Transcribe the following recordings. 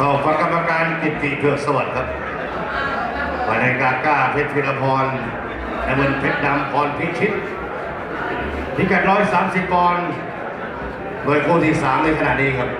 กรรมการกิติเผือกสวัสดิ์ครับภายในกาก้าเพชรพิรพรและเมืองเพชรดำพรพิชิตพิกัดร้อยสามสิบปอนด์โดยคู่ที่สามในขณะนี้ครับ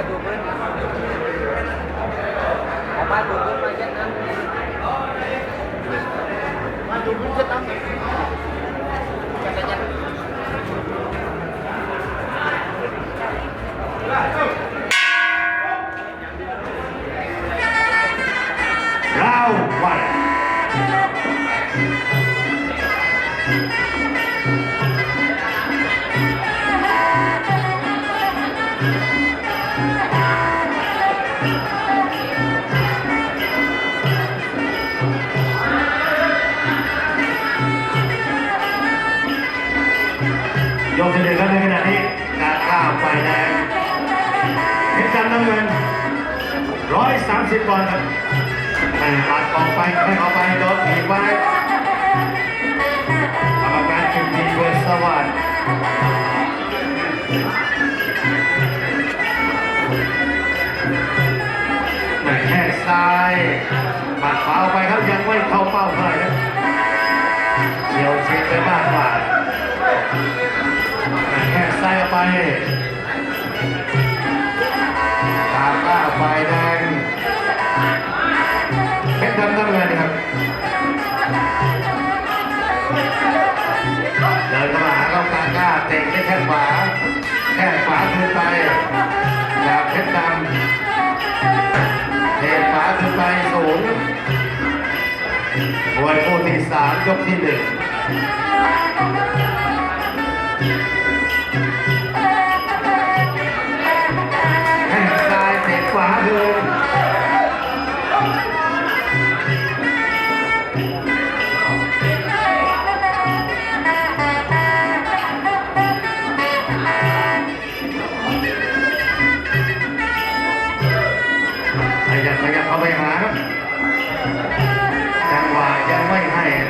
เอาไม้ดูพื้นเอาไม้ดูพื้นมาเช่นนั้นมาดูพื้นเช่นนั้นจักรยานราววันย ร้อยสามสิบปอนด์ครับแม่ปัดออกไปให้ออกไปโดนถีบไว้กรรมการกิมทีเวสวัสด์แม่แค่ซ้ายปัดขวาออกไปครับยังไม่เข้าเป้าเท่าไหร่ครับเฉียวเฉียดไปมากกว่าาหน้ากลางก้าเตะแค่แขวาแค่ขวาขึ้นไปจากเพชรดำเตะขวาขึ้นไปสูงมวยคู่ที่สามยกที่หนึ่ง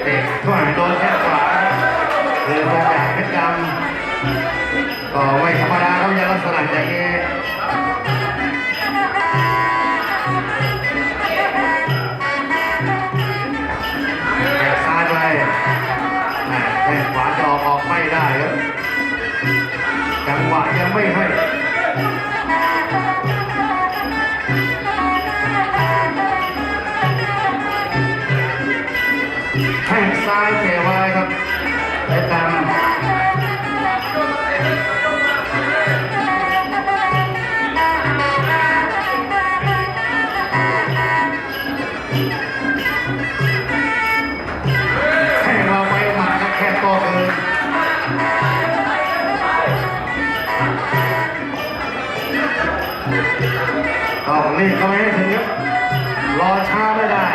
เตะช่วยโดนแค่ขวาคือมาจากเพชรดำก็ไม่ธรรมดาครับยังลักษณะอย่างนี้แตะซ้ายไปแข้งขวาจะออกออกไม่ได้ครับจังหวะยังไม่ให้ ซ้ายเตะไว้ครับเพชรดำแข้เราไม่มาครับแค่โตเกินต้องรีบเข้าไปให้ถึงครับรอช้าไม่ได้